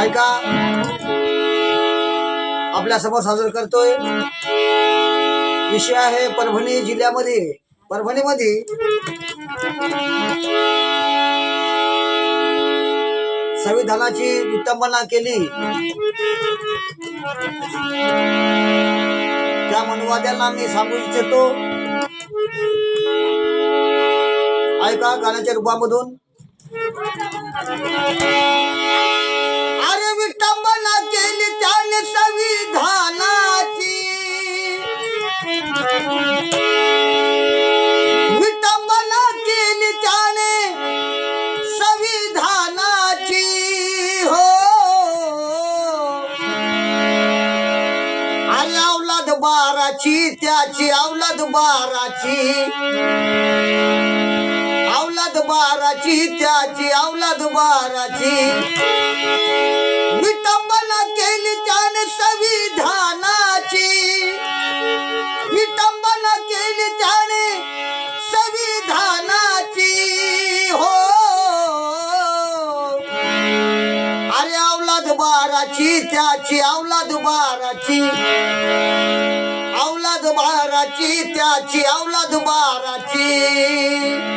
ऐका. आपल्यासमोर साजर करतोय. विषय आहे परभणी जिल्ह्यामध्ये. परभणीमध्ये संविधानाची विटंबना केली. त्या मनुवाद्यांना मी सांगू इच्छितो. ऐका गाण्याच्या रूपामधून. औलाद बाराची त्याची औलाद बाराची. औलाद बाराची त्याची औलाद बाराची. औलाद बाराची त्याची औलाद बाराची. औलाद बाराची त्याची औलाद बाराची.